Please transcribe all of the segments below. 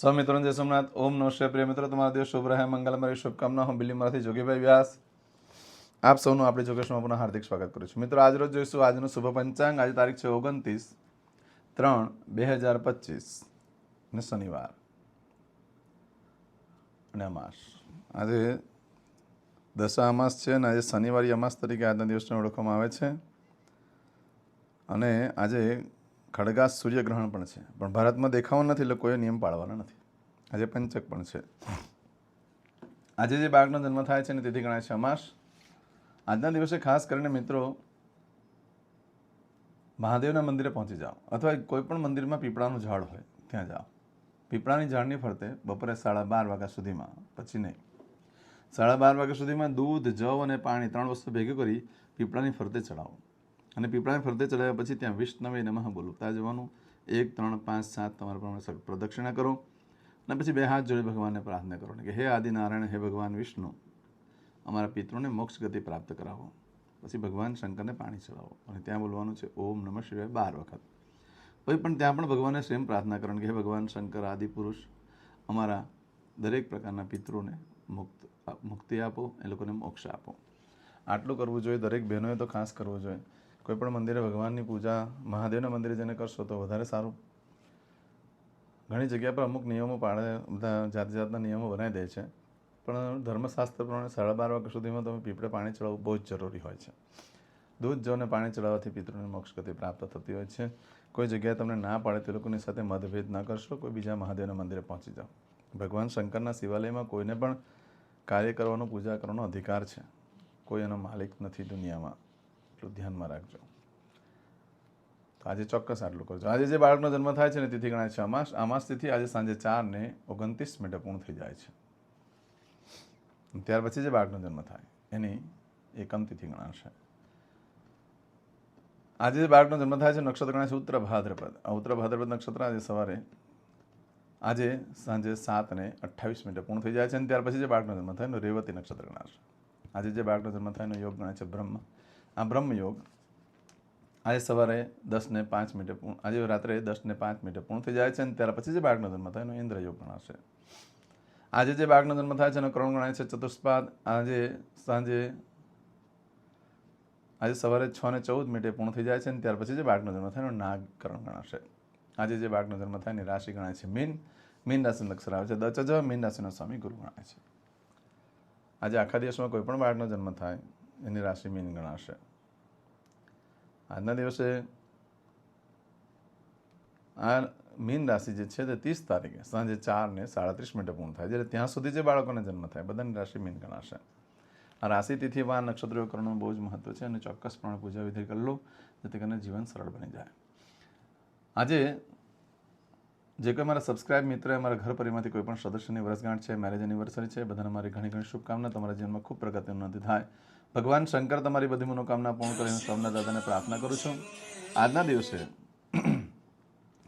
સૌ મિત્રોને જય સોમનાથ. ઓમ નમસ્તે પ્રિય મિત્રો, તમારા દિવસ શુભ રહે. મંગલમય શુભકામના. હું બિલ્લીમાંથી જોગીભાઈ વ્યાસ. આપ સૌનું આપણે જોગેશમાં પુનઃ હાર્દિક સ્વાગત કરું છું. મિત્રો, આજરોજ જોઈશું આજનું શુભ પંચાંગ. આજે તારીખ છે ઓગણત્રીસ ત્રણ બે હજાર પચીસ ને શનિવાર. અને અમાસ આજે દશા અમાસ છે અને આજે શનિવારી અમાસ તરીકે આજના દિવસને ઓળખવામાં આવે છે. અને આજે ખડગાસ સૂર્યગ્રહણ પણ છે. પણ ભારતમાં દેખાવો નથી એટલે કોઈ નિયમ પાળવાના નથી. આજે પંચક પણ છે. આજે જે બાળકનો જન્મ થાય છે ને તેથી ગણાય છે અમાસ. આજના દિવસે ખાસ કરીને મિત્રો મહાદેવના મંદિરે પહોંચી જાઓ. અથવા કોઈ પણ મંદિરમાં પીપળાનું ઝાડ હોય, ત્યાં જાઓ. પીપળાની ઝાડની ફરતે બપોરે સાડા બાર વાગ્યા સુધીમાં, પછી નહીં. સાડા બાર વાગ્યા સુધીમાં દૂધ, જવ અને પાણી ત્રણ વસ્તુ ભેગી કરી પીપળાની ફરતે ચડાવો અને પીપળાને ફરતે ચડાવ્યા પછી ત્યાં વિષ્ણવે નમઃ બોલતા જવાનું. એક, ત્રણ, પાંચ, સાત, તમારા પ્રમાણે પ્રદક્ષિણા કરો. અને પછી બે હાથ જોડે ભગવાનને પ્રાર્થના કરો કે, હે આદિનારાયણ, હે ભગવાન વિષ્ણુ, અમારા પિતૃને મોક્ષ ગતિ પ્રાપ્ત કરાવો. પછી ભગવાન શંકરને પાણી ચડાવો અને ત્યાં બોલવાનું છે, ઓમ નમઃ શિવાય બાર વખત. પછી પણ ત્યાં પણ ભગવાનને સેમ પ્રાર્થના કરવાની કે, હે ભગવાન શંકર, આદિ પુરુષ, અમારા દરેક પ્રકારના પિતૃને મુક્ત, મુક્તિ આપો, એ લોકોને મોક્ષ આપો. આટલું કરવું જોઈએ, દરેક બહેનોએ તો ખાસ કરવું જોઈએ. કોઈ પણ મંદિરે ભગવાનની પૂજા, મહાદેવના મંદિરે જઈને કરશો તો વધારે સારું. ઘણી જગ્યા પર અમુક નિયમો પાડે, બધા જાત જાતના નિયમો બનાવી દે છે. પણ ધર્મશાસ્ત્ર પ્રમાણે સાડા બાર વાગ્યા સુધીમાં તમે પીપળે પાણી ચડાવવું બહુ જ જરૂરી હોય છે. દૂધ જવને પાણી ચડાવવાથી પિતૃને મોક્ષ ગતિ પ્રાપ્ત થતી હોય છે. કોઈ જગ્યાએ તમને ના પાડે તે લોકોની સાથે મતભેદ ન કરશો, કોઈ બીજા મહાદેવના મંદિરે પહોંચી જાઓ. ભગવાન શંકરના શિવાલયમાં કોઈને પણ કાર્ય કરવાનો, પૂજા કરવાનો અધિકાર છે. કોઈ એનો માલિક નથી દુનિયામાં. એટલું ધ્યાનમાં રાખજો. આજે ચોક્કસ આટલું કરજો. આજે જે બાળકનો જન્મ થાય છે ને તિથિ ગણાય છે અમાસ અમાસ તિથિ આજે સાંજે ચાર ને ઓગણત્રીસ મિનિટે પૂર્ણ થઈ જાય છે. ત્યાર પછી જે બાળકનો જન્મ થાય, એની એકમ તિથિ ગણાશે. આજે જે બાળકનો જન્મ થાય છે, નક્ષત્ર ગણાય છે ઉત્તર ભાદ્રપદ આ ઉત્તર ભાદ્રપદ નક્ષત્ર આજે સવારે, આજે સાંજે સાત ને અઠ્ઠાવીસ મિનિટે પૂર્ણ થઈ જાય છે અને ત્યાર પછી જે બાળકનો જન્મ થાય એનો રેવતી નક્ષત્ર ગણાશે. આજે જે બાળકનો જન્મ થાય એનો યોગ ગણાય છે બ્રહ્મ. આ બ્રહ્મયોગ આજે સવારે દસ ને પાંચ મિનિટે પૂર્ણ આજે રાત્રે દસ ને પાંચ મિનિટે પૂર્ણ થઈ જાય છે અને ત્યાર પછી જે બાળકનો જન્મ થાય એનો ઇન્દ્ર યોગ ગણાશે આજે જે બાળકનો જન્મ થાય છે એનો ક્રમ ગણાય છે ચતુષ્પાદ. આજે સાંજે આજે સવારે છ ને ચૌદ મિનિટે પૂર્ણ થઈ જાય છે અને ત્યાર પછી જે બાળકનો જન્મ થાય એનો નાગકરણ ગણાશે. આજે જે બાળકનો જન્મ થાય એની રાશિ ગણાય છે મીન. મીન રાશિનું અક્ષર આવે છે દચજ. મીન રાશિનો સ્વામી ગુરુ ગણાય છે. આજે આખા દિવસમાં કોઈ પણ બાળકનો જન્મ થાય એની રાશિ મીન ગણાશે. આજના દિવસે આ મીન રાશિ જે છે તે ત્રીસ તારીખે, સાંજે ચાર ને સાડત્રીસ મિનિટે પૂર્ણ થાય. જ્યારે ત્યાં સુધી જે બાળકોને જન્મ થાય, બધાની રાશિ મીન ગણાશે. આ રાશિ તિથિ વાર નક્ષત્રો કરવાનું બહુ જ મહત્વ છે અને ચોક્કસપણે પૂજા વિધિ કરી લો, જેથી કરીને જીવન સરળ બની જાય. આજે જે કોઈ મારા સબસ્ક્રાઇબ મિત્ર, મારા ઘર પરિવારમાંથી કોઈ પણ સદસ્યની વર્ષગાંઠ છે મેરેજ એનિવર્સરી છે, બધાને મારી ઘણી ઘણી શુભકામના. તમારા જીવનમાં ખૂબ પ્રગતિ ઉન્નતિ થાય. ભગવાન શંકર તમારી બધી મનોકામના પૂર્ણ કરીને સોમનાથ દાદાને પ્રાર્થના કરું છું. આજના દિવસે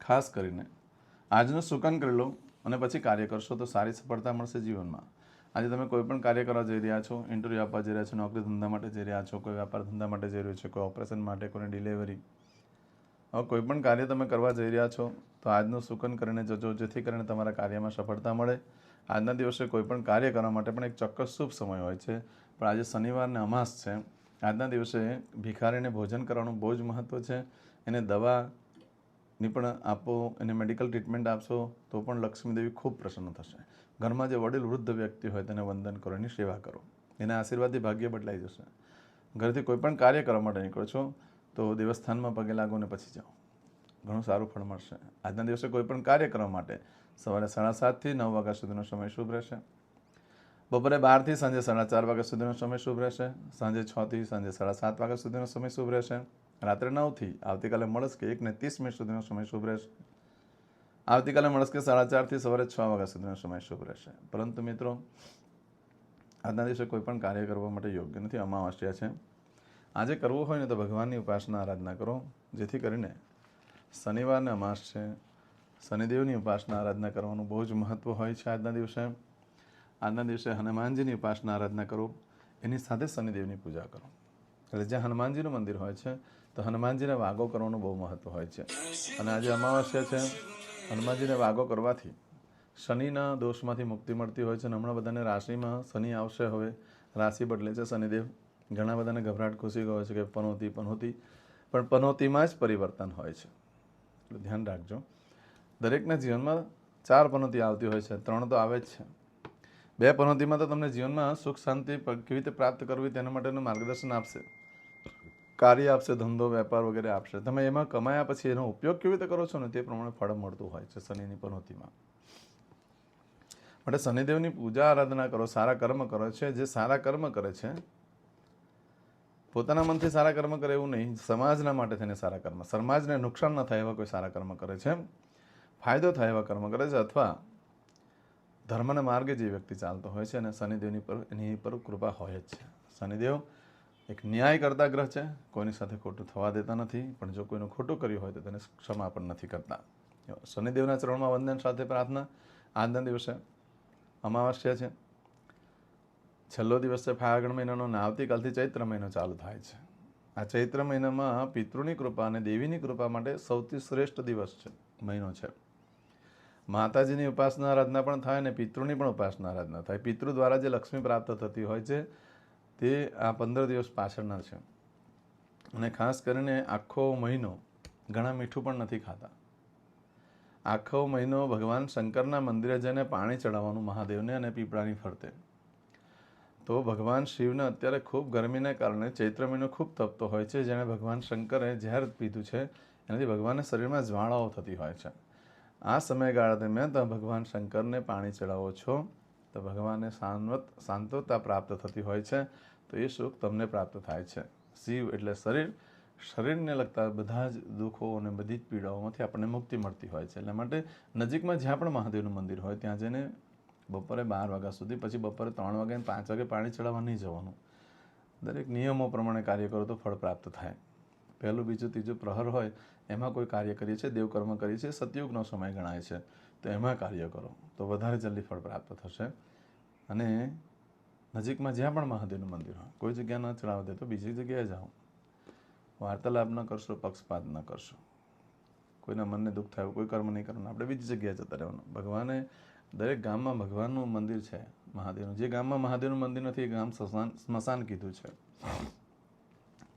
ખાસ કરીને આજનું સુકન કરી લો અને પછી કાર્ય કરશો તો સારી સફળતા મળશે જીવનમાં. આજે તમે કોઈ પણ કાર્ય કરવા જઈ રહ્યા છો ઇન્ટરવ્યૂ આપવા જઈ રહ્યા છો, નોકરી ધંધા માટે જઈ રહ્યા છો, કોઈ વ્યાપાર ધંધા માટે જઈ રહ્યો છે, કોઈ ઓપરેશન માટે, કોઈ ડિલિવરી હવે કોઈ પણ કાર્ય તમે કરવા જઈ રહ્યા છો, તો આજનું સુકન કરીને જજો, જેથી કરીને તમારા કાર્યમાં સફળતા મળે. આજના દિવસે કોઈ પણ કાર્ય કરવા માટે પણ એક ચોક્કસ શુભ સમય હોય છે. પણ આજે શનિવારને અમાસ છે. આજના દિવસે ભિખારીને ભોજન કરવાનું બહુ જ મહત્ત્વ છે. એને દવાની પણ આપો, એને મેડિકલ ટ્રીટમેન્ટ આપશો તો પણ લક્ષ્મીદેવી ખૂબ પ્રસન્ન થશે. ઘરમાં જે વડીલ વૃદ્ધ વ્યક્તિ હોય તેને વંદન કરો, એની સેવા કરો. એના આશીર્વાદથી ભાગ્ય બદલાઈ જશે. ઘરેથી કોઈ પણ કાર્ય કરવા માટે નીકળો છો તો દેવસ્થાનમાં પગે લાગો ને પછી જાઓ. ઘણું સારું ફળ મળશે. આજના દિવસે કોઈ પણ કાર્ય કરવા માટે સવારે સાડા સાતથી નવ વાગ્યા સુધીનો સમય શુભ રહેશે. બપોરે બારથી સાંજે સાડા ચાર વાગ્યા સુધીનો સમય શુભ રહેશે. સાંજે છથી સાંજે સાડા સાત વાગ્યા સુધીનો સમય શુભ રહેશે. રાત્રે નવથી આવતીકાલે મળસ કે એક ને ત્રીસ મિનિટ સુધીનો સમય શુભ રહેશે. આવતીકાલે મળસ કે સાડા ચારથી સવારે છ વાગ્યા સુધીનો સમય શુભ રહેશે. પરંતુ મિત્રો, આજના દિવસે કોઈ પણ કાર્ય કરવા માટે યોગ્ય નથી. અમાવસ્યા છે. આજે કરવું હોય ને તો ભગવાનની ઉપાસના આરાધના કરો. જેથી કરીને શનિવારને અમાસ છે. શનિદેવની ઉપાસના આરાધના કરવાનું બહુ જ મહત્ત્વ હોય છે આજના દિવસે. આજના દિવસે હનુમાનજીની ઉપાસના આરાધના કરો, એની સાથે શનિદેવની પૂજા કરો. એટલે જ્યાં હનુમાનજીનું મંદિર હોય છે, તો હનુમાનજીને વાગો કરવાનું બહુ મહત્ત્વ હોય છે. અને આજે અમાવાસ્યા છે, હનુમાનજીને વાગો કરવાથી શનિના દોષમાંથી મુક્તિ મળતી હોય છે અને હમણાં બધાને રાશિમાં શનિ આવશે હવે. રાશિ બદલે છે શનિદેવ. ઘણા બધાને ગભરાટ ઘૂસી ગયો છે કે પનોતી પનોતી. પણ પનોતીમાં જ પરિવર્તન હોય છે. એટલે ધ્યાન રાખજો. દરેકના જીવનમાં ચાર પનોતી આવતી હોય છે. ત્રણ તો આવે જ છે. બે પનોતીમાં તો તમને જીવનમાં સુખ, શાંતિ કેવી રીતે પ્રાપ્ત કરવી તેના માટેનું માર્ગદર્શન આપશે. કાર્ય આપશે, ધંધો, વેપાર વગેરે આપશે. તમે એમાં કમાયા પછી એનો ઉપયોગ કેવી રીતે કરો છો ને તે પ્રમાણે ફળ મળતું હોય છે શનિની પનોતીમાં. માટે શનિદેવની પૂજા, આરાધના કરો, સારા કર્મ કરો છે. જે સારા કર્મ કરે છે, પોતાના મનથી સારા કર્મ કરે એવું નહીં, સમાજના માટે થઈને સારા કર્મ. સમાજને નુકસાન ન થાય એવા કોઈ સારા કર્મ કરે છે. ફાયદો થાય એવા કર્મ કરે છે અથવા ધર્મના માર્ગે જે વ્યક્તિ ચાલતો હોય છે અને શનિદેવની પર એની પર કૃપા હોય જ છે. શનિદેવ એક ન્યાય કરતા ગ્રહ છે, કોઈની સાથે ખોટું થવા દેતા નથી, પણ જો કોઈનું ખોટું કર્યું હોય તો તેને ક્ષમા પણ નથી કરતા. શનિદેવના ચરણમાં વંદન સાથે પ્રાર્થના, આજના દિવસે અમાવાસ્યા છે. છેલ્લો દિવસ છે ફાગણ મહિનાનો અને આવતીકાલથી ચૈત્ર મહિનો ચાલુ થાય છે. આ ચૈત્ર મહિનામાં પિતૃની કૃપા અને દેવીની કૃપા માટે સૌથી શ્રેષ્ઠ દિવસ છે, મહિનો છે. માતાજીની ઉપાસના આરાધના પણ થાય અને પિતૃની પણ ઉપાસના આરાધના થાય. પિતૃ દ્વારા જે લક્ષ્મી પ્રાપ્ત થતી હોય છે, તે આ પંદર દિવસ પાછળના છે. અને ખાસ કરીને આખો મહિનો ઘણા મીઠું પણ નથી ખાતા. આખો મહિનો ભગવાન શંકરના મંદિરે જઈને પાણી ચડાવવાનું મહાદેવને અને પીપળાની ફરતે. તો ભગવાન શિવને અત્યારે ખૂબ ગરમીને કારણે ચૈત્ર મહિનો ખૂબ તપતો હોય છે, જેણે ભગવાન શંકરે ઝેર પીધું છે, એનાથી ભગવાનના શરીરમાં જ્વાળાઓ થતી હોય છે. આ સમયગાળા દરમિયાન તમે ભગવાન શંકરને પાણી ચડાવો છો, તો ભગવાનને શાંત શાંતતા પ્રાપ્ત થતી હોય છે, તો એ સુખ તમને પ્રાપ્ત થાય છે. શિવ એટલે શરીર. શરીરને લગતા બધા જ દુઃખો અને બધી જ પીડાઓમાંથી આપણને મુક્તિ મળતી હોય છે. એટલા માટે નજીકમાં જ્યાં પણ મહાદેવનું મંદિર હોય, ત્યાં જઈને બપોરે બાર વાગ્યા સુધી, પછી બપોરે ત્રણ વાગે પાંચ વાગે પાણી ચડાવવા નહીં જવાનું. દરેક નિયમો પ્રમાણે કાર્ય કરો તો ફળ પ્રાપ્ત થાય. પહેલું, બીજું, ત્રીજું પ્રહર હોય, એમાં કોઈ કાર્ય કરીએ છીએ, દેવકર્મ કરીએ છીએ, સતયુગનો સમય ગણાય છે. તો એમાં કાર્ય કરો. તો વધારે જલ્દી ફળ પ્રાપ્ત થશે. અને નજીકમાં જ્યાં પણ મહાદેવનું મંદિર હોય, કોઈ જગ્યા ન ચડાવી દે તો બીજી જગ્યાએ જાઓ. વાર્તાલાપ ન કરશો, પક્ષપાત ન કરશો. કોઈના મનને દુઃખ થાય કોઈ કર્મ નહીં કરવાનું. આપણે બીજી જગ્યાએ જતા રહેવાનું. ભગવાને દરેક ગામમાં ભગવાનનું મંદિર છે, મહાદેવનું. જે ગામમાં મહાદેવનું મંદિર નથી, એ ગામ સ્મશાન સ્મશાન કીધું છે.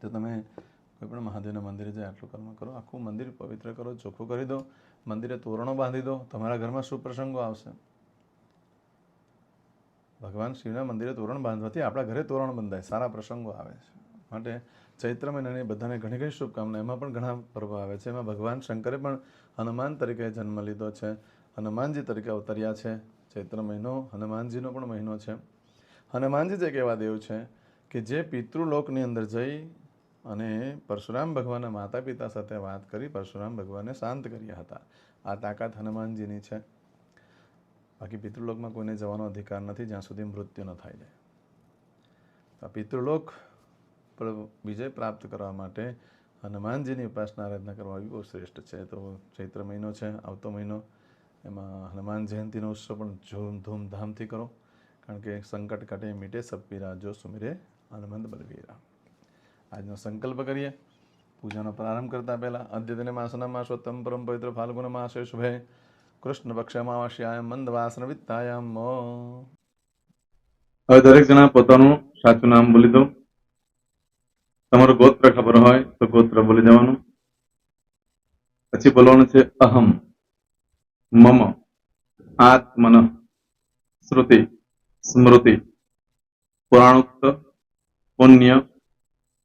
તો તમે કોઈ પણ મહાદેવના મંદિરે જાય આટલું કર્મ કરો. આખું મંદિર પવિત્ર કરો, ચોખ્ખું કરી દો, મંદિરે તોરણો બાંધી દો, તમારા ઘરમાં શુભ પ્રસંગો આવશે? ભગવાન શિવના મંદિરે તોરણ બાંધવાથી આપણા ઘરે તોરણ બંધાય, સારા પ્રસંગો આવે છે. માટે ચૈત્ર મહિનાની બધાને ઘણી ઘણી શુભકામના. એમાં પણ ઘણા પર્વ આવે છે. એમાં ભગવાન શંકરે પણ હનુમાન તરીકે જન્મ લીધો છે. હનુમાનજી તરીકે અવતર્યા છે. ચૈત્ર મહિનો હનુમાનજીનો પણ મહિનો છે. હનુમાનજી જ એક એવા દેવ છે કે જે પિતૃલોકની અંદર જઈ અને પરશુરામ ભગવાનના માતા પિતા સાથે વાત કરી, પરશુરામ ભગવાનને શાંત કર્યા હતા. આ તાકાત હનુમાનજીની છે. બાકી પિતૃલોકમાં કોઈને જવાનો અધિકાર નથી, જ્યાં સુધી મૃત્યુ ન થાય જાય. આ પિતૃલોક પર વિજય પ્રાપ્ત કરવા માટે હનુમાનજીની ઉપાસના આરાધના કરવા એ બહુ શ્રેષ્ઠ છે. તો ચૈત્ર મહિનો છે, આવતો મહિનો, એમાં હનુમાન જયંતિનો ઉત્સવ પણ ધૂમ ધૂમધામથી કરો. કારણ કે સંકટ કાટે મીટે સપીરા પીરા જો સુમિરે હનુમંત બલવીરા. આજનો સંકલ્પ કરીએ. પૂજાનો પ્રારંભ કરતા પહેલા અદ્યતને માસના માસોત્તમ પરમ પવિત્ર ફાલ્ગુન માસે શુભે. કૃષ્ણ પક્ષમાવાસ્યામ મંદવાસન વિત્તાયામ હવે દરેક જણા પોતાનું સાચું નામ બોલી દો. તમારું ગોત્ર ખબર હોય તો ગોત્ર બોલી દેવાનું. પછી બોલવાનું છે અહમ, મમ, આત્મન, શ્રુતિ, સ્મૃતિ, પુરાણોક્ત, પુણ્ય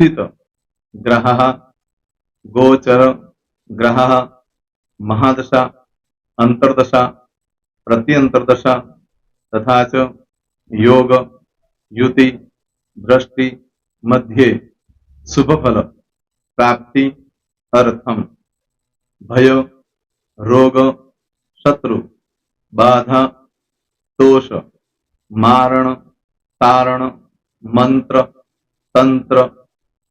स्थित ग्रहः गोचर ग्रहः महादशा अंतर्दशा प्रत्यंतर्दशा तथा च योग युति दृष्टि मध्ये शुभफल प्राप्ति अर्थम भय रोग शत्रु बाधा दोष मारण तारण मंत्र तंत्र